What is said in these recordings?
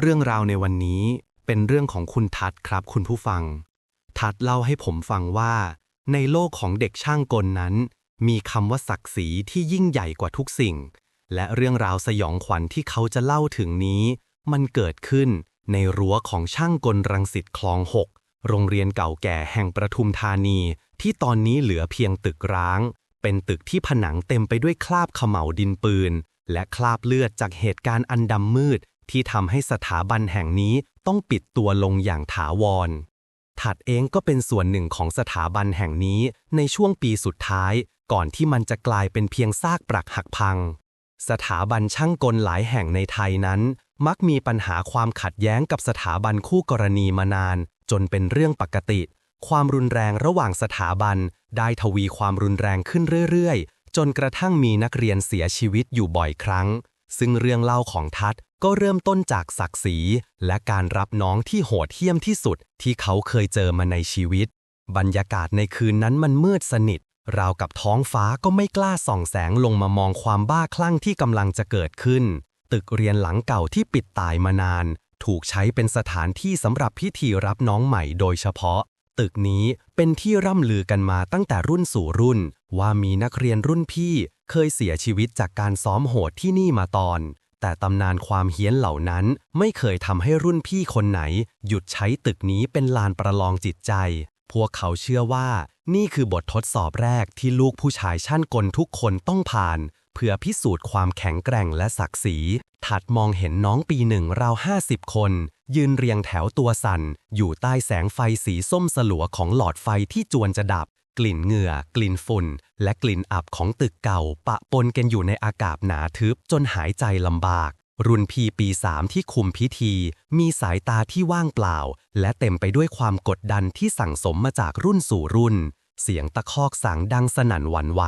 เรื่องราวในวันนี้เป็นเรื่องของคุณทัศครับคุณผู้ฟัง ทัศเล่าให้ผมฟังว่า ในโลกของเด็กช่างกลนั้น มีคำว่าศักดิ์ศรีที่ยิ่งใหญ่กว่าทุกสิ่ง และเรื่องราวสยองขวัญที่เขาจะเล่าถึงนี้ มันเกิดขึ้นในรั้วของช่างกลรังสิตคลองหกโรงเรียนเก่าแก่แห่งประทุมธานี ที่ตอนนี้เหลือเพียงตึกร้าง เป็นตึกที่ผนังเต็มไปด้วยคราบเขม่าดินปืน และคราบเลือดจากเหตุการณ์อันดำมืด ที่ทำให้สถาบันแห่งนี้ต้องปิดตัวลงอย่างถาวร ถัดเองก็เป็นส่วนหนึ่งของสถาบันแห่งนี้ในช่วงปีสุดท้าย ก่อนที่มันจะกลายเป็นเพียงซากปรักหักพัง สถาบันช่างกลหลายแห่งในไทยนั้น มักมีปัญหาความขัดแย้งกับสถาบันคู่กรณีมานาน จนเป็นเรื่องปกติ ความรุนแรงระหว่างสถาบัน ได้ทวีความรุนแรงขึ้นเรื่อยๆ จนกระทั่งมีนักเรียนเสียชีวิตอยู่บ่อยครั้ง ซึ่งเรื่องเล่าของทัศก็เริ่มต้นจากศักดิ์ศรีและการรับน้องที่โหดเหี้ยมที่สุดที่เขาเคยเจอมาในชีวิต บรรยากาศในคืนนั้นมันมืดสนิท ราวกับท้องฟ้าก็ไม่กล้าส่องแสงลงมามองความบ้าคลั่งที่กำลังจะเกิดขึ้น ตึกเรียนหลังเก่าที่ปิดตายมานาน ถูกใช้เป็นสถานที่สำหรับพิธีรับน้องใหม่โดยเฉพาะ ตึกนี้เป็นที่ร่ำลือกันมาตั้งแต่รุ่นสู่รุ่น ว่ามีนักเรียนรุ่นพี่ เคยเสียชีวิตจากการซ้อมโหดที่นี่มาตอน แต่ตำนานความเฮี้ยนเหล่านั้นไม่เคยทำให้รุ่นพี่คนไหน หยุดใช้ตึกนี้เป็นลานประลองจิตใจ พวกเขาเชื่อว่า นี่คือบททดสอบแรกที่ลูกผู้ชายช่างกลทุกคนต้องผ่าน เพื่อพิสูจน์ความแข็งแกร่งและศักดิ์ศรี ถัดมองเห็นน้องปีหนึ่งราวห้าสิบคน ยืนเรียงแถวตัวสั่น อยู่ใต้แสงไฟสีส้มสลัวของหลอดไฟที่จวนจะดับ กลิ่นเหงื่อ กลิ่นฝุ่น และกลิ่นอับของตึกเก่า ปะปนกันอยู่ในอากาศหนาทึบจนหายใจลำบาก รุ่นพี่ปีสามที่คุมพิธี มีสายตาที่ว่างเปล่า และเต็มไปด้วยความกดดันที่สั่งสมมาจากรุ่นสู่รุ่น เสียงตะคอกสังดังสนั่นหวั่นไหว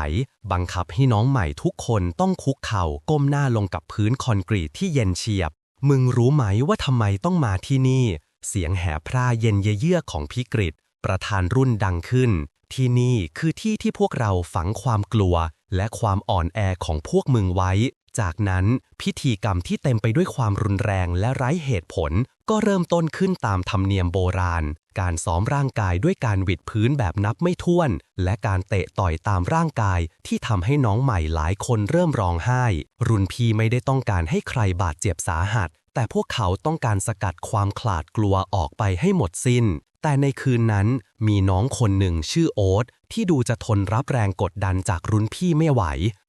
บังคับให้น้องใหม่ทุกคนต้องคุกเข่าก้มหน้าลงกับพื้นคอนกรีตที่เย็นเฉียบ มึงรู้ไหมว่าทำไมต้องมาที่นี่ เสียงแห่พร่าเย็นเยือกของพิกฤตประธานรุ่นดังขึ้น ที่นี่คือที่ที่พวกเราฝังความกลัว และความอ่อนแอของพวกมึงไว้ จากนั้นพิธีกรรมที่เต็มไปด้วยความรุนแรงและไร้เหตุผล ก็เริ่มต้นขึ้นตามธรรมเนียมโบราณ การซ้อมร่างกายด้วยการหวิดพื้นแบบนับไม่ถ้วน และการเตะต่อยตามร่างกายที่ทำให้น้องใหม่หลายคนเริ่มร้องไห้ รุ่นพี่ไม่ได้ต้องการให้ใครบาดเจ็บสาหัสแต่พวกเขาต้องการสกัดความขลาดกลัวออกไปให้หมดสิ้น แต่ในคืนนั้นมีน้องคนหนึ่งชื่อโอ๊ตที่ดูจะทนรับแรงกดดันจากรุ่นพี่ไม่ไหว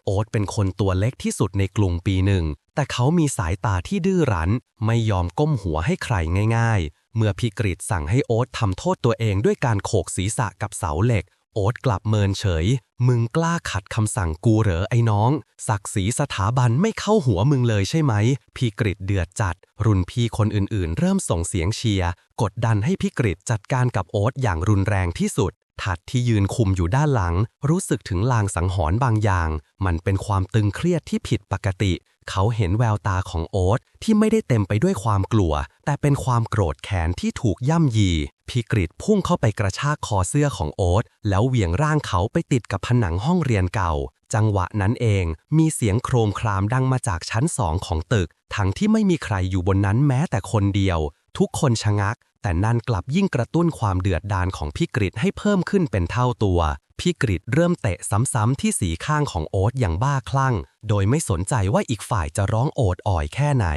โอ๊ตเป็นคนตัวเล็กที่สุดในกลุ่มปีหนึ่ง แต่เขามีสายตาที่ดื้อรั้น ไม่ยอมก้มหัวให้ใครง่าย ๆ เมื่อพี่กริดสั่งให้โอ๊ตทำโทษตัวเองด้วยการโขกศีรษะกับเสาเหล็ก โอ๊ตกลับเมินเฉย มึงกล้าขัดคำสั่งกูเหรอไอ้น้อง ศักดิ์ศรีสถาบันไม่เข้าหัวมึงเลยใช่ไหม พี่กริดเดือดจัด รุ่นพี่คนอื่นๆ เริ่มส่งเสียงเชียร์กดดันให้พี่กริดจัดการกับโอ๊ตอย่างรุนแรงที่สุด ถัดที่ยืนคุมอยู่ด้านหลัง รู้สึกถึงลางสังหรณ์บางอย่าง มันเป็นความตึงเครียดที่ผิดปกติ เขาเห็นแววตาของโอ๊ตที่ไม่ได้เต็มไปด้วยความกลัว แต่เป็นความโกรธแค้นที่ถูกย่ำยีพี่กริดพุ่งเข้าไปกระชากคอเสื้อของโอ๊ตแล้วเหวี่ยงร่างเขาไปติดกับผนังห้องเรียนเก่า จังหวะนั้นเองมีเสียงโครมครามดังมาจากชั้นสองของตึก ทั้งที่ไม่มีใครอยู่บนนั้นแม้แต่คนเดียว ทุกคนชะงัก แต่นั่นกลับยิ่งกระตุ้นความเดือดดาลของพี่กริดให้เพิ่มขึ้นเป็นเท่าตัว พี่กริดเริ่มเตะซ้ำๆที่สีข้างของโอ๊ตอย่างบ้าคลั่ง โดยไม่สนใจว่าอีกฝ่ายจะร้องโอดอ่อยแค่ไหน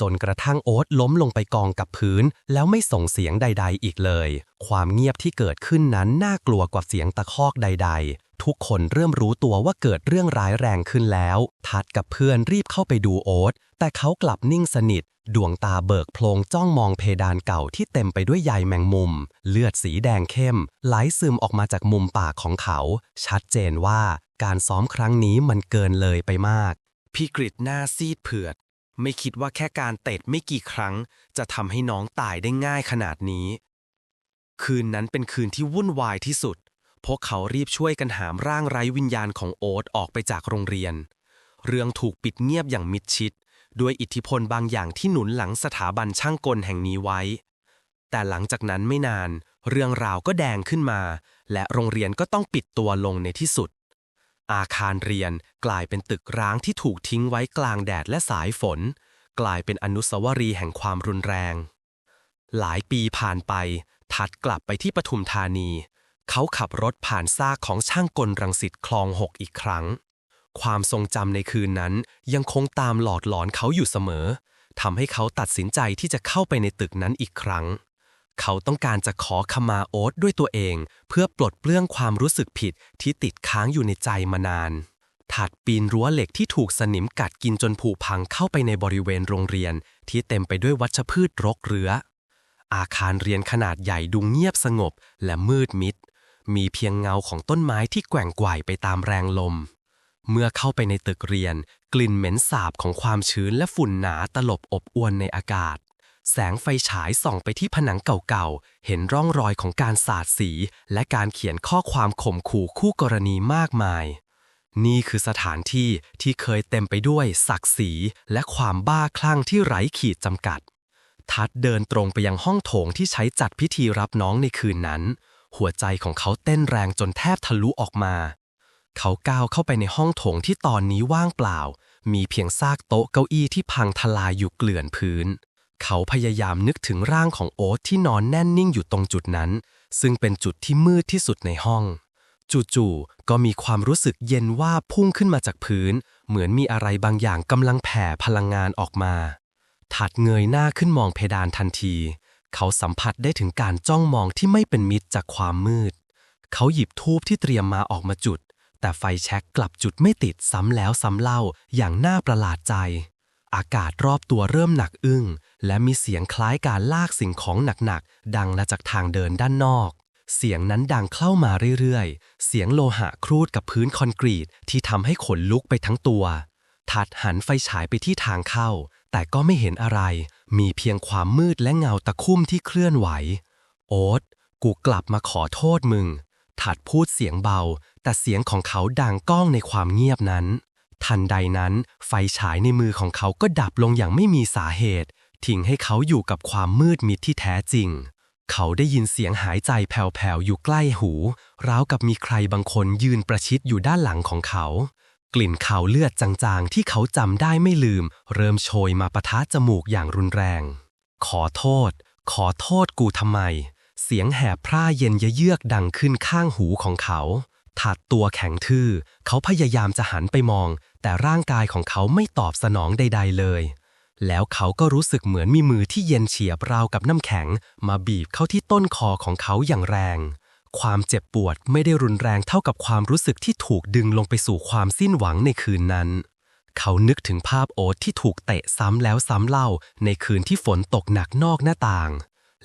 จนกระทั่งโอ๊ตล้มลงไปกองกับพื้น แล้วไม่ส่งเสียงใด ๆ อีกเลย ความเงียบที่เกิดขึ้นนั้นน่ากลัวกว่าเสียงตะคอกใด ๆทุกคนเริ่มรู้ตัวว่าเกิดเรื่องร้ายแรงขึ้นแล้ว ทัดกับเพื่อนรีบเข้าไปดูโอ๊ต แต่เขากลับนิ่งสนิท ดวงตาเบิกโพลงจ้องมองเพดานเก่าที่เต็มไปด้วยใยแมงมุม เลือดสีแดงเข้ม ไหลซึมออกมาจากมุมปากของเขา ชัดเจนว่าการซ้อมครั้งนี้มันเกินเลยไปมาก พี่กริดหน้าซีดเผือด ไม่คิดว่าแค่การเตะไม่กี่ครั้ง จะทำให้น้องตายได้ง่ายขนาดนี้ คืนนั้นเป็นคืนที่วุ่นวายที่สุด พวกเขารีบช่วยกันหามร่างไร้วิญญาณของโอ๊ตออกไปจากโรงเรียน เรื่องถูกปิดเงียบอย่างมิดชิด ด้วยอิทธิพลบางอย่างที่หนุนหลังสถาบันช่างกลแห่งนี้ไว้ แต่หลังจากนั้นไม่นาน เรื่องราวก็แดงขึ้นมา และโรงเรียนก็ต้องปิดตัวลงในที่สุด อาคารเรียนกลายเป็นตึกร้างที่ถูกทิ้งไว้กลางแดดและสายฝน กลายเป็นอนุสาวรีย์แห่งความรุนแรง หลายปีผ่านไป ทัดกลับไปที่ปทุมธานี เขาขับรถผ่านซากของช่างกลรังสิตคลองหกอีกครั้ง ความทรงจำในคืนนั้นยังคงตามหลอดหลอนเขาอยู่เสมอทำให้เขาตัดสินใจที่จะเข้าไปในตึกนั้นอีกครั้ง เขาต้องการจะขอขมาโอ๊ตด้วยตัวเอง เพื่อปลดเปลื้องความรู้สึกผิดที่ติดค้างอยู่ในใจมานานถัดปีนรั้วเหล็กที่ถูกสนิมกัดกินจนผุพังเข้าไปในบริเวณโรงเรียน ที่เต็มไปด้วยวัชพืชรกเรื้อ อาคารเรียนขนาดใหญ่ดูเงียบสงบและมืดมิด มีเพียงเงาของต้นไม้ที่แกว่งไกวไปตามแรงลม เมื่อเข้าไปในตึกเรียน กลิ่นเหม็นสาบของความชื้นและฝุ่นหนาตลบอบอวนในอากาศ แสงไฟฉายส่องไปที่ผนังเก่าๆ เห็นร่องรอยของการสาดสี และการเขียนข้อความข่มขู่คู่กรณีมากมาย นี่คือสถานที่ที่เคยเต็มไปด้วยศักดิ์ศรีและความบ้าคลั่งที่ไร้ขีดจำกัด ทัดเดินตรงไปยังห้องโถงที่ใช้จัดพิธีรับน้องในคืนนั้น หัวใจของเขาเต้นแรงจนแทบทะลุออกมา เขาก้าวเข้าไปในห้องโถงที่ตอนนี้ว่างเปล่า มีเพียงซากโต๊ะเก้าอี้ที่พังทลายอยู่เกลื่อนพื้น เขาพยายามนึกถึงร่างของโอ๊ตที่นอนแน่นนิ่งอยู่ตรงจุดนั้น ซึ่งเป็นจุดที่มืดที่สุดในห้อง จู่ๆก็มีความรู้สึกเย็นว่าพุ่งขึ้นมาจากพื้น เหมือนมีอะไรบางอย่างกำลังแผ่พลังงานออกมา ถัดเงยหน้าขึ้นมองเพดานทันที เขาสัมผัสได้ถึงการจ้องมองที่ไม่เป็นมิตรจากความมืด เขาหยิบทูบที่เตรียมมาออกมาจุด แต่ไฟแช็กกลับจุดไม่ติดซ้ำแล้วซ้ำเล่าอย่างน่าประหลาดใจ อากาศรอบตัวเริ่มหนักอึ้ง และมีเสียงคล้ายการลากสิ่งของหนักๆ ดังมาจากทางเดินด้านนอก เสียงนั้นดังเข้ามาเรื่อยๆ เสียงโลหะครูดกับพื้นคอนกรีตที่ทำให้ขนลุกไปทั้งตัว ทัดหันไฟฉายไปที่ทางเข้า แต่ก็ไม่เห็นอะไร มีเพียงความมืดและเงาตะคุ่มที่เคลื่อนไหว โอ๊ตกูกลับมาขอโทษมึง ถัดพูดเสียงเบา แต่เสียงของเขาดังก้องในความเงียบนั้น ทันใดนั้น ไฟฉายในมือของเขาก็ดับลงอย่างไม่มีสาเหตุ ทิ้งให้เขาอยู่กับความมืดมิดที่แท้จริง เขาได้ยินเสียงหายใจแผ่วๆอยู่ใกล้หู ราวกับมีใครบางคนยืนประชิดอยู่ด้านหลังของเขา กลิ่นขาวเลือดจางๆ ที่เขาจำได้ไม่ลืม เริ่มโชยมาปะทะจมูกอย่างรุนแรง ขอโทษ ขอโทษกูทำไมเสียงแหบพร่าเย็นเยือกดังขึ้นข้างหูของเขา ถัดตัวแข็งทื่อ เขาพยายามจะหันไปมอง แต่ร่างกายของเขาไม่ตอบสนองใด ๆ เลย แล้วเขาก็รู้สึกเหมือนมีมือที่เย็นเฉียบราวกับน้ำแข็ง มาบีบเข้าที่ต้นคอของเขาอย่างแรง ความเจ็บปวดไม่ได้รุนแรงเท่ากับความรู้สึกที่ถูกดึงลงไปสู่ความสิ้นหวังในคืนนั้น เขานึกถึงภาพโอ๊ตที่ถูกเตะซ้ำแล้วซ้ำเล่าในคืนที่ฝนตกหนักนอกหน้าต่าง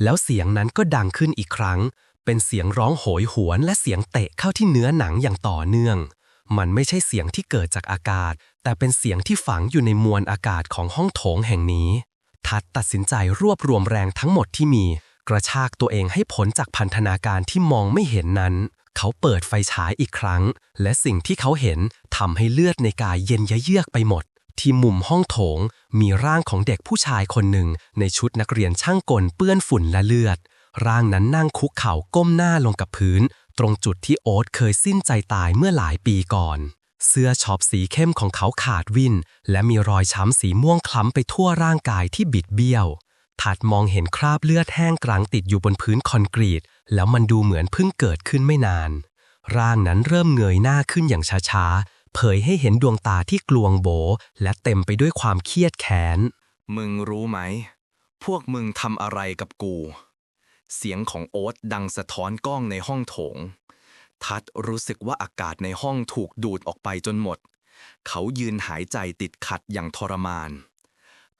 แล้วเสียงนั้นก็ดังขึ้นอีกครั้ง เป็นเสียงร้องโหยหวนและเสียงเตะเข้าที่เนื้อหนังอย่างต่อเนื่อง มันไม่ใช่เสียงที่เกิดจากอากาศ แต่เป็นเสียงที่ฝังอยู่ในมวลอากาศของห้องโถงแห่งนี้ ทัดตัดสินใจรวบรวมแรงทั้งหมดที่มี กระชากตัวเองให้พ้นจากพันธนาการที่มองไม่เห็นนั้น เขาเปิดไฟฉายอีกครั้ง และสิ่งที่เขาเห็นทำให้เลือดในกายเย็นยะเยือกไปหมดที่มุมห้องโถงมีร่างของเด็กผู้ชายคนหนึ่งในชุดนักเรียนช่างกลเปื้อนฝุ่นและเลือด ร่างนั้นนั่งคุกเข่าก้มหน้าลงกับพื้น ตรงจุดที่โอ๊ตเคยสิ้นใจตายเมื่อหลายปีก่อน เสื้อช็อปสีเข้มของเขาขาดวิน และมีรอยช้ำสีม่วงคล้ำไปทั่วร่างกายที่บิดเบี้ยว ถัดมองเห็นคราบเลือดแห้งกลางติดอยู่บนพื้นคอนกรีต แล้วมันดูเหมือนเพิ่งเกิดขึ้นไม่นาน ร่างนั้นเริ่มเงยหน้าขึ้นอย่างช้าๆ เผยให้เห็นดวงตาที่กลวงโบ และเต็มไปด้วยความเครียดแค้น มึงรู้ไหม พวกมึงทำอะไรกับกู เสียงของโอ๊ตดังสะท้อนกล้องในห้องโถง ทัดรู้สึกว่าอากาศในห้องถูกดูดออกไปจนหมด เขายืนหายใจติดขัดอย่างทรมาน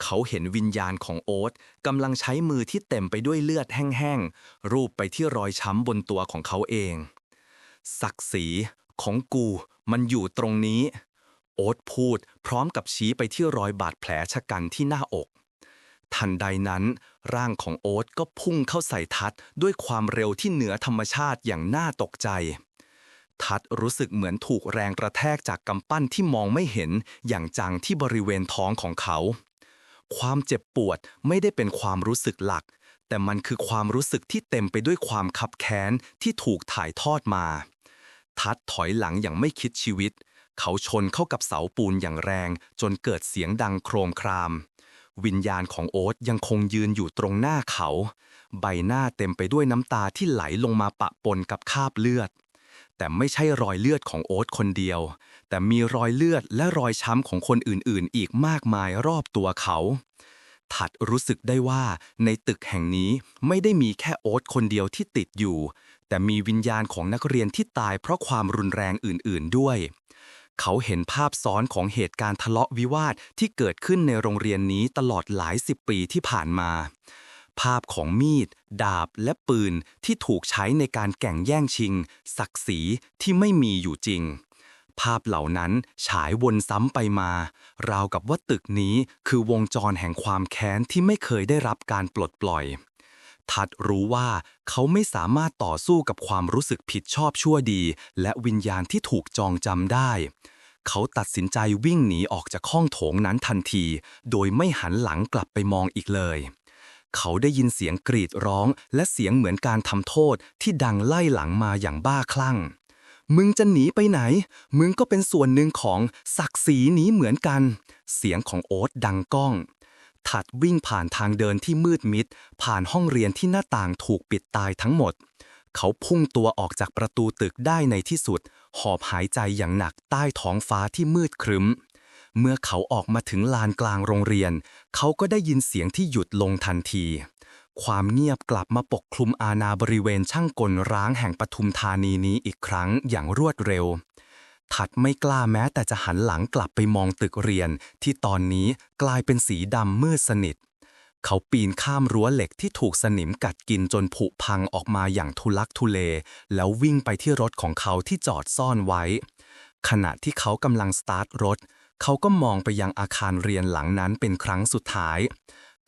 เขาเห็นวิญญาณของโอ๊ตกำลังใช้มือที่เต็มไปด้วยเลือดแห้งๆ รูปไปที่รอยช้ำบนตัวของเขาเอง ศักดิ์ศรีของกูมันอยู่ตรงนี้ โอ๊ตพูดพร้อมกับชี้ไปที่รอยบาดแผลชะกันที่หน้าอก ทันใดนั้น ร่างของโอ๊ตก็พุ่งเข้าใส่ทัดด้วยความเร็วที่เหนือธรรมชาติอย่างน่าตกใจ ทัดรู้สึกเหมือนถูกแรงกระแทกจากกำปั้นที่มองไม่เห็นอย่างจังที่บริเวณท้องของเขา ความเจ็บปวดไม่ได้เป็นความรู้สึกหลัก แต่มันคือความรู้สึกที่เต็มไปด้วยความคับแค้นที่ถูกถ่ายทอดมา ทัดถอยหลังอย่างไม่คิดชีวิต เขาชนเข้ากับเสาปูนอย่างแรงจนเกิดเสียงดังโครมคราม วิญญาณของโอ๊ตยังคงยืนอยู่ตรงหน้าเขา ใบหน้าเต็มไปด้วยน้ำตาที่ไหลลงมาปะปนกับคราบเลือด แต่ไม่ใช่รอยเลือดของโอ๊ตคนเดียว แต่มีรอยเลือดและรอยช้ำของคนอื่นๆ อีกมากมายรอบตัวเขา ถัดรู้สึกได้ว่าในตึกแห่งนี้ไม่ได้มีแค่โอ๊ตคนเดียวที่ติดอยู่ แต่มีวิญญาณของนักเรียนที่ตายเพราะความรุนแรงอื่น ๆด้วย เขาเห็นภาพซ้อนของเหตุการณ์ทะเลาะวิวาทที่เกิดขึ้นในโรงเรียนนี้ตลอดหลายสิบปีที่ผ่านมา ภาพของมีด ดาบและปืนที่ถูกใช้ในการแก่งแย่งชิง ศักดิ์ศรีที่ไม่มีอยู่จริง ภาพเหล่านั้นฉายวนซ้ำไปมา ราวกับว่าตึกนี้คือวงจรแห่งความแค้นที่ไม่เคยได้รับการปลดปล่อย ทัดรู้ว่าเขาไม่สามารถต่อสู้กับความรู้สึกผิดชอบชั่วดี และวิญญาณที่ถูกจองจำได้ เขาตัดสินใจวิ่งหนีออกจากห้องโถงนั้นทันที โดยไม่หันหลังกลับไปมองอีกเลย เขาได้ยินเสียงกรีดร้องและเสียงเหมือนการทำโทษที่ดังไล่หลังมาอย่างบ้าคลั่ง มึงจะหนีไปไหน มึงก็เป็นส่วนหนึ่งของศักดิ์ศรีนี้เหมือนกัน เสียงของโอ๊ตดังก้อง ถัดวิ่งผ่านทางเดินที่มืดมิด ผ่านห้องเรียนที่หน้าต่างถูกปิดตายทั้งหมด เขาพุ่งตัวออกจากประตูตึกได้ในที่สุด หอบหายใจอย่างหนักใต้ท้องฟ้าที่มืดครึ้ม เมื่อเขาออกมาถึงลานกลางโรงเรียน เขาก็ได้ยินเสียงที่หยุดลงทันที ความเงียบกลับมาปกคลุมอาณาบริเวณช่างกลร้างแห่งปทุมธานีนี้อีกครั้งอย่างรวดเร็ว ถัดไม่กล้าแม้แต่จะหันหลังกลับไปมองตึกเรียน ที่ตอนนี้กลายเป็นสีดำมืดสนิท เขาปีนข้ามรั้วเหล็กที่ถูกสนิมกัดกินจนผุพังออกมาอย่างทุลักทุเล แล้ววิ่งไปที่รถของเขาที่จอดซ่อนไว้ ขณะที่เขากำลังสตาร์ทรถ เขาก็มองไปยังอาคารเรียนหลังนั้นเป็นครั้งสุดท้าย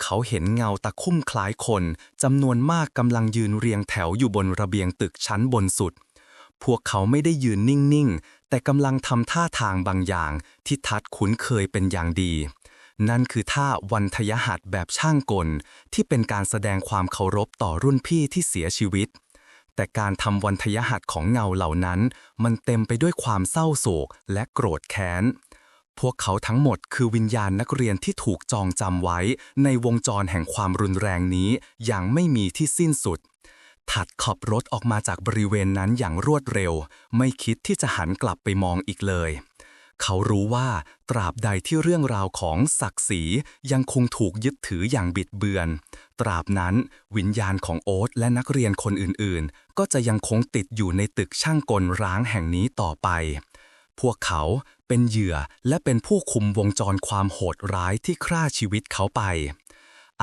เขาเห็นเงาตะคุ่มคล้ายคนจำนวนมากกำลังยืนเรียงแถวอยู่บนระเบียงตึกชั้นบนสุด พวกเขาไม่ได้ยืนนิ่ง ๆ แต่กำลังทำท่าทางบางอย่างที่ทัดคุ้นเคยเป็นอย่างดี นั่นคือท่าวันทยหัสแบบช่างกล ที่เป็นการแสดงความเคารพต่อรุ่นพี่ที่เสียชีวิต แต่การทำวันทยหัสของเงาเหล่านั้น มันเต็มไปด้วยความเศร้าโศกและโกรธแค้นพวกเขาทั้งหมดคือวิญญาณนักเรียนที่ถูกจองจำไว้ในวงจรแห่งความรุนแรงนี้อย่างไม่มีที่สิ้นสุด ถัดขับรถออกมาจากบริเวณนั้นอย่างรวดเร็ว ไม่คิดที่จะหันกลับไปมองอีกเลย เขารู้ว่าตราบใดที่เรื่องราวของศักดิ์ศรียังคงถูกยึดถืออย่างบิดเบือน ตราบนั้นวิญญาณของโอ๊ตและนักเรียนคนอื่นๆ ก็จะยังคงติดอยู่ในตึกช่างกลร้างแห่งนี้ต่อไป พวกเขาเป็นเหยื่อและเป็นผู้คุมวงจรความโหดร้ายที่ฆ่าชีวิตเขาไป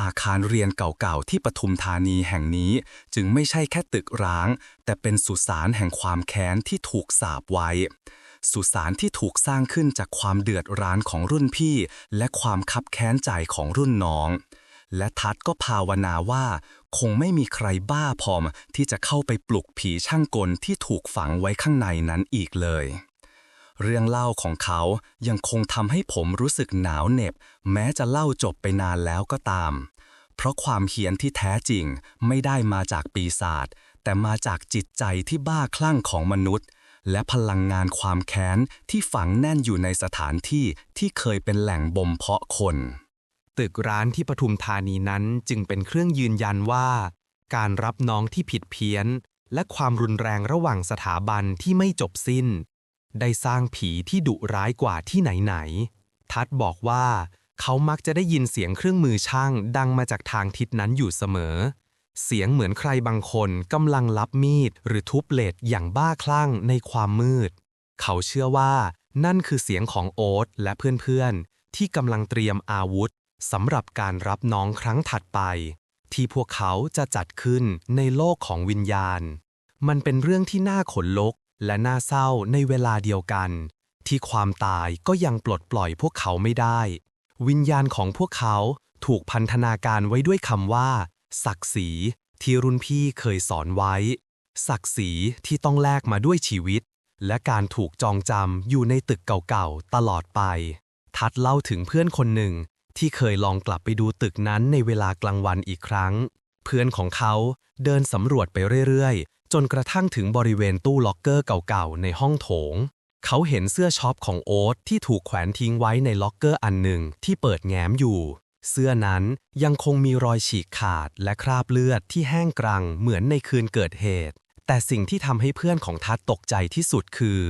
อาคารเรียนเก่าๆ ที่ปทุมธานีแห่งนี้ จึงไม่ใช่แค่ตึกร้าง แต่เป็นสุสานแห่งความแค้นที่ถูกสาบไว้ สุสานที่ถูกสร้างขึ้นจากความเดือดร้อนของรุ่นพี่ และความคับแค้นใจของรุ่นน้อง และทัดก็ภาวนาว่า คงไม่มีใครบ้าพอมที่จะเข้าไปปลุกผีช่างกลที่ถูกฝังไว้ข้างในนั้นอีกเลย เรื่องเล่าของเขายังคงทำให้ผมรู้สึกหนาวเหน็บ แม้จะเล่าจบไปนานแล้วก็ตาม เพราะความเฮี้ยนที่แท้จริงไม่ได้มาจากปีศาจแต่มาจากจิตใจที่บ้าคลั่งของมนุษย์ และพลังงานความแค้นที่ฝังแน่นอยู่ในสถานที่ที่เคยเป็นแหล่งบ่มเพาะคน ตึกร้านที่ปทุมธานีนั้นจึงเป็นเครื่องยืนยันว่า การรับน้องที่ผิดเพี้ยน และความรุนแรงระหว่างสถาบันที่ไม่จบสิ้น ได้สร้างผีที่ดุร้ายกว่าที่ไหนๆ ทัดบอกว่าเขามักจะได้ยินเสียงเครื่องมือช่างดังมาจากทางทิศนั้นอยู่เสมอ เสียงเหมือนใครบางคนกำลังรับมีดหรือทุบเหล็กอย่างบ้าคลั่งในความมืด เขาเชื่อว่านั่นคือเสียงของโอ๊ตและเพื่อนๆ ที่กำลังเตรียมอาวุธสำหรับการรับน้องครั้งถัดไป ที่พวกเขาจะจัดขึ้นในโลกของวิญญาณ มันเป็นเรื่องที่น่าขนลุก และน่าเศร้าในเวลาเดียวกัน ที่ความตายก็ยังปลดปล่อยพวกเขาไม่ได้ วิญญาณของพวกเขาถูกพันธนาการไว้ด้วยคำว่า ศักดิ์ศรีที่รุ่นพี่เคยสอนไว้ ศักดิ์ศรีที่ต้องแลกมาด้วยชีวิต และการถูกจองจำอยู่ในตึกเก่าๆตลอดไป ทัดเล่าถึงเพื่อนคนหนึ่งที่เคยลองกลับไปดูตึกนั้นในเวลากลางวันอีกครั้ง เพื่อนของเขาเดินสำรวจไปเรื่อยๆ จนกระทั่งถึงบริเวณตู้ล็อกเกอร์เก่าๆ ในห้องโถง เขาเห็นเสื้อช็อปของโอ๊ตที่ถูกแขวนทิ้งไว้ในล็อกเกอร์อันหนึ่งที่เปิดแง้มอยู่ เสื้อนั้นยังคงมีรอยฉีกขาดและคราบเลือดที่แห้งกรังเหมือนในคืนเกิดเหตุ แต่สิ่งที่ทำให้เพื่อนของทัดตกใจที่สุดคือ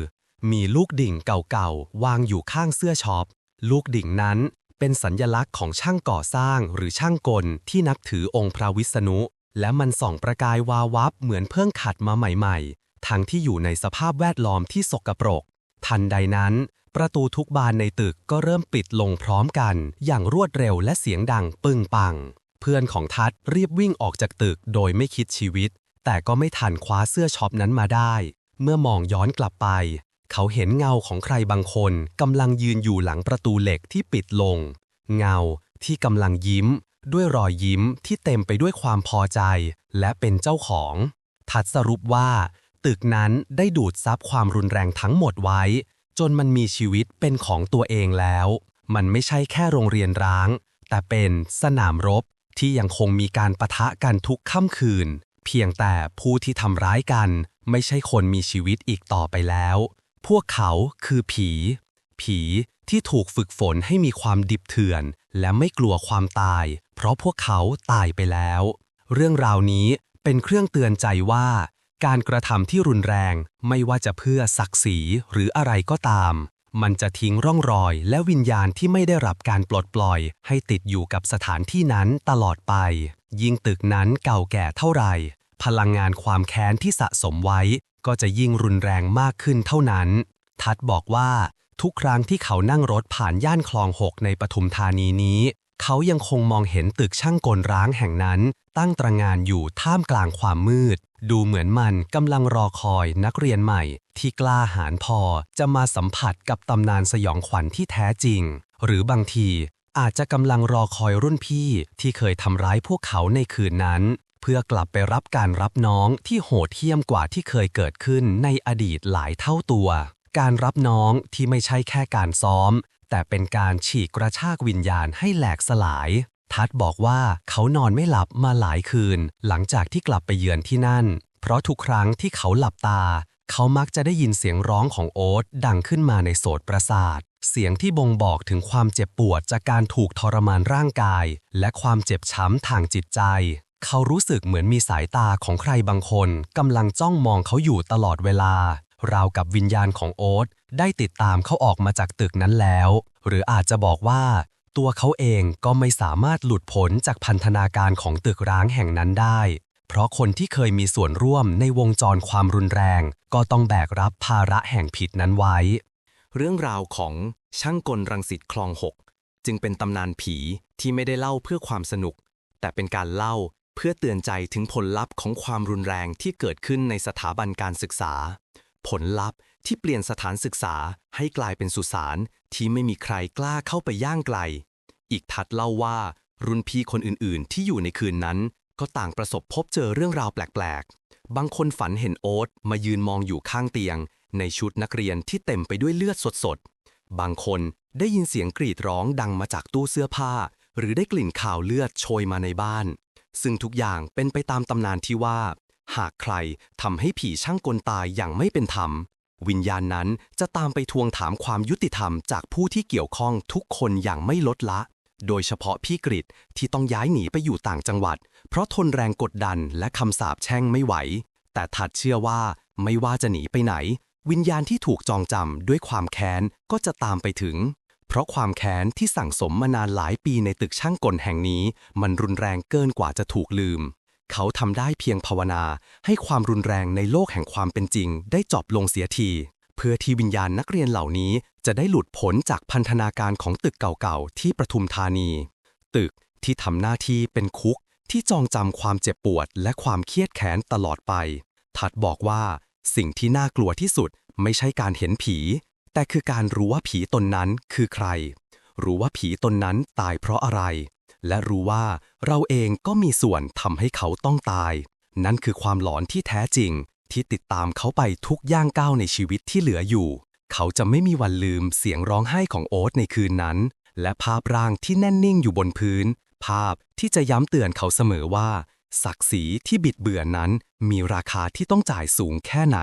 มีลูกดิ่งเก่าๆ วางอยู่ข้างเสื้อช็อป ลูกดิ่งนั้นเป็นสัญญลักษณ์ของช่างก่อสร้างหรือช่างกลที่นับถือองค์พระวิษณุ และมันส่องประกายวาววับเหมือนเพิ่งขัดมาใหม่ๆ ทั้งที่อยู่ในสภาพแวดล้อมที่สกปรก ทันใดนั้น ประตูทุกบานในตึกก็เริ่มปิดลงพร้อมกัน อย่างรวดเร็วและเสียงดังปึ้งปัง เพื่อนของทัดรีบวิ่งออกจากตึกโดยไม่คิดชีวิต แต่ก็ไม่ทันคว้าเสื้อช็อปนั้นมาได้ เมื่อมองย้อนกลับไป เขาเห็นเงาของใครบางคนกำลังยืนอยู่หลังประตูเหล็กที่ปิดลง เงาที่กำลังยิ้ม ด้วยรอยยิ้มที่เต็มไปด้วยความพอใจ และเป็นเจ้าของ ทัดสรุปว่า ตึกนั้นได้ดูดซับความรุนแรงทั้งหมดไว้ จนมันมีชีวิตเป็นของตัวเองแล้ว มันไม่ใช่แค่โรงเรียนร้าง แต่เป็นสนามรบที่ยังคงมีการปะทะกันทุกค่ำคืน เพียงแต่ผู้ที่ทำร้ายกัน ไม่ใช่คนมีชีวิตอีกต่อไปแล้ว พวกเขาคือผี ผีที่ถูกฝึกฝนให้มีความดิบเถื่อน และไม่กลัวความตาย เพราะพวกเขาตายไปแล้ว เรื่องราวนี้เป็นเครื่องเตือนใจว่า การกระทำที่รุนแรงไม่ว่าจะเพื่อศักดิ์ศรีหรืออะไรก็ตาม มันจะทิ้งร่องรอยและวิญญาณที่ไม่ได้รับการปลดปล่อย ให้ติดอยู่กับสถานที่นั้นตลอดไป ยิ่งตึกนั้นเก่าแก่เท่าไหร่ พลังงานความแค้นที่สะสมไว้ ก็จะยิ่งรุนแรงมากขึ้นเท่านั้น ทัดบอกว่า ทุกครั้งที่เขานั่งรถผ่านย่านคลองหกในปทุมธานีนี้ เขายังคงมองเห็นตึกช่างกลร้างแห่งนั้น ตั้งตระงานอยู่ท่ามกลางความมืด ดูเหมือนมันกำลังรอคอยนักเรียนใหม่ ที่กล้าหาญพอจะมาสัมผัสกับตำนานสยองขวัญที่แท้จริง หรือบางทีอาจจะกำลังรอคอยรุ่นพี่ที่เคยทำร้ายพวกเขาในคืนนั้น เพื่อกลับไปรับการรับน้องที่โหดเหี้ยมกว่าที่เคยเกิดขึ้นในอดีตหลายเท่าตัว การรับน้องที่ไม่ใช่แค่การซ้อม แต่เป็นการฉีกกระชากวิญญาณให้แหลกสลาย ทัดบอกว่าเขานอนไม่หลับมาหลายคืน หลังจากที่กลับไปเยือนที่นั่น เพราะทุกครั้งที่เขาหลับตา เขามักจะได้ยินเสียงร้องของโอ๊ตดังขึ้นมาในโสตประสาท เสียงที่บ่งบอกถึงความเจ็บปวดจากการถูกทรมานร่างกาย และความเจ็บช้ำทางจิตใจเขารู้สึกเหมือนมีสายตาของใครบางคนกำลังจ้องมองเขาอยู่ตลอดเวลา ราวกับวิญญาณของโอ๊ตได้ติดตามเขาออกมาจากตึกนั้นแล้ว หรืออาจจะบอกว่า ตัวเขาเองก็ไม่สามารถหลุดพ้นจากพันธนาการของตึกร้างแห่งนั้นได้ เพราะคนที่เคยมีส่วนร่วมในวงจรความรุนแรง ก็ต้องแบกรับภาระแห่งผิดนั้นไว้ เรื่องราวของช่างกลรังสิตคลองหกจึงเป็นตำนานผีที่ไม่ได้เล่าเพื่อความสนุก แต่เป็นการเล่าเพื่อเตือนใจถึงผลลัพธ์ของความรุนแรงที่เกิดขึ้นในสถาบันการศึกษา ผลลัพธ์ที่เปลี่ยนสถานศึกษาให้กลายเป็นสุสานที่ไม่มีใครกล้าเข้าไปย่างไกล อีกทัดเล่าว่า รุ่นพี่คนอื่นๆ ที่อยู่ในคืนนั้น ก็ต่างประสบพบเจอเรื่องราวแปลกๆ บางคนฝันเห็นโอ๊ตมายืนมองอยู่ข้างเตียง ในชุดนักเรียนที่เต็มไปด้วยเลือดสดๆ บางคนได้ยินเสียงกรีดร้องดังมาจากตู้เสื้อผ้า หรือได้กลิ่นข่าวเลือดโชยมาในบ้าน ซึ่งทุกอย่างเป็นไปตามตำนานที่ว่า หากใครทำให้ผีช่างกลตายอย่างไม่เป็นธรรม วิญญาณนั้นจะตามไปทวงถามความยุติธรรมจากผู้ที่เกี่ยวข้องทุกคนอย่างไม่ลดละ โดยเฉพาะพี่กริดที่ต้องย้ายหนีไปอยู่ต่างจังหวัด เพราะทนแรงกดดันและคำสาปแช่งไม่ไหว แต่ถัดเชื่อว่าไม่ว่าจะหนีไปไหน วิญญาณที่ถูกจองจำด้วยความแค้นก็จะตามไปถึง เพราะความแค้นที่สั่งสมมานานหลายปีในตึกช่างกลแห่งนี้ มันรุนแรงเกินกว่าจะถูกลืม เขาทำได้เพียงภาวนา ให้ความรุนแรงในโลกแห่งความเป็นจริง ได้จบลงเสียที เพื่อที่วิญญาณนักเรียนเหล่านี้ จะได้หลุดพ้นจากพันธนาการของตึกเก่าๆที่ประทุมธานี ตึกที่ทำหน้าที่เป็นคุกที่จองจำความเจ็บปวด และความเครียดแค้นตลอดไป ทัดบอกว่า สิ่งที่น่ากลัวที่สุดไม่ใช่การเห็นผี แต่คือการรู้ว่าผีตนนั้นคือใคร รู้ว่าผีตนนั้นตายเพราะอะไร และรู้ว่าเราเองก็มีส่วนทำให้เขาต้องตาย นั่นคือความหลอนที่แท้จริง ที่ติดตามเขาไปทุกย่างก้าวในชีวิตที่เหลืออยู่ เขาจะไม่มีวันลืมเสียงร้องไห้ของโอ๊ตในคืนนั้น และภาพร่างที่แน่นนิ่งอยู่บนพื้น ภาพที่จะย้ำเตือนเขาเสมอว่า ศักดิ์ศรีที่บิดเบือนนั้น มีราคาที่ต้องจ่ายสูงแค่ไหน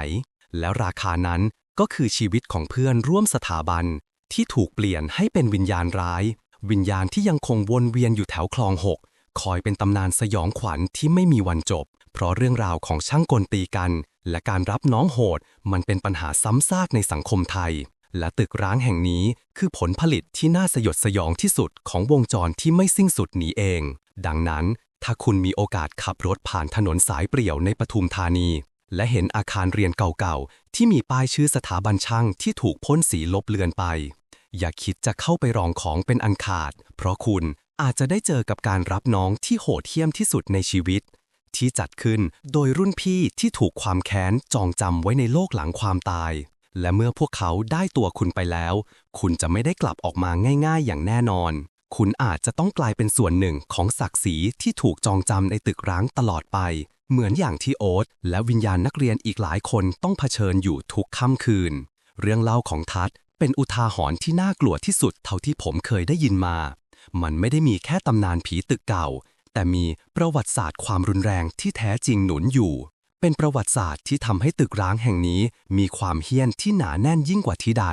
และราคานั้นก็คือชีวิตของเพื่อนร่วมสถาบันที่ถูกเปลี่ยนให้เป็นวิญญาณร้าย วิญญาณที่ยังคงวนเวียนอยู่แถวคลองหกคอยเป็นตำนานสยองขวัญที่ไม่มีวันจบ เพราะเรื่องราวของช่างกลตีกัน และการรับน้องโหด มันเป็นปัญหาซ้ำซากในสังคมไทย และตึกร้างแห่งนี้คือผลผลิตที่น่าสยดสยองที่สุดของวงจรที่ไม่สิ้นสุดนี้เอง ดังนั้น ถ้าคุณมีโอกาสขับรถผ่านถนนสายเปรี่ยวในปทุมธานี และเห็นอาคารเรียนเก่าๆที่มีป้ายชื่อสถาบันช่างที่ถูกพ่นสีลบเลือนไป อย่าคิดจะเข้าไปรองของเป็นอันขาด เพราะคุณอาจจะได้เจอกับการรับน้องที่โหดเหี้ยมที่สุดในชีวิต ที่จัดขึ้นโดยรุ่นพี่ที่ถูกความแค้นจองจำไว้ในโลกหลังความตาย และเมื่อพวกเขาได้ตัวคุณไปแล้ว คุณจะไม่ได้กลับออกมาง่าย ๆ อย่างแน่นอน คุณอาจจะต้องกลายเป็นส่วนหนึ่งของศักดิ์ศรีที่ถูกจองจำในตึกร้างตลอดไป เหมือนอย่างที่โอ๊ตและวิญญาณนักเรียนอีกหลายคนต้องเผชิญอยู่ทุกค่ำคืนเรื่องเล่าของทัศ เป็นอุทาหรณ์ที่น่ากลัวที่สุดเท่าที่ผมเคยได้ยินมา มันไม่ได้มีแค่ตำนานผีตึกเก่า แต่มีประวัติศาสตร์ความรุนแรงที่แท้จริงหนุนอยู่ เป็นประวัติศาสตร์ที่ทำให้ตึกร้างแห่งนี้มีความเฮี้ยนที่หนาแน่นยิ่งกว่าที่ใด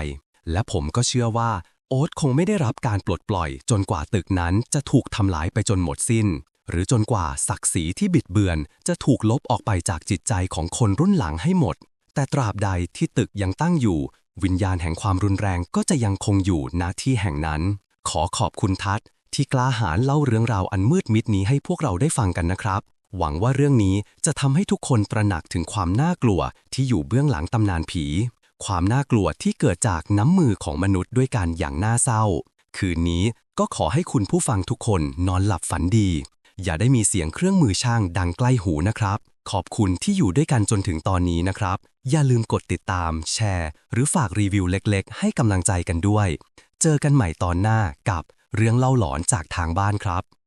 และผมก็เชื่อว่าโอ๊ตคงไม่ได้รับการปลดปล่อยจนกว่าตึกนั้นจะถูกทำลายไปจนหมดสิ้น หรือจนกว่าศักดิ์ศรีที่บิดเบือน จะถูกลบออกไปจากจิตใจของคนรุ่นหลังให้หมด แต่ตราบใดที่ตึกยังตั้งอยู่ วิญญาณแห่งความรุนแรงก็จะยังคงอยู่ณที่แห่งนั้น ขอขอบคุณทัศที่กล้าหาญเล่าเรื่องราวอันมืดมิดนี้ให้พวกเราได้ฟังกันนะครับ หวังว่าเรื่องนี้จะทำให้ทุกคนตระหนักถึงความน่ากลัวที่อยู่เบื้องหลังตำนานผี ความน่ากลัวที่เกิดจากน้ำมือของมนุษย์ด้วยกันอย่างน่าเศร้า คืนนี้ก็ขอให้คุณผู้ฟังทุกคนนอนหลับฝันดี อย่าได้มีเสียงเครื่องมือช่างดังใกล้หูนะครับ ขอบคุณที่อยู่ด้วยกันจนถึงตอนนี้นะครับ อย่าลืมกดติดตาม แชร์ หรือฝากรีวิวเล็กๆ ให้กำลังใจกันด้วย เจอกันใหม่ตอนหน้ากับเรื่องเล่าหลอนจากทางบ้านครับ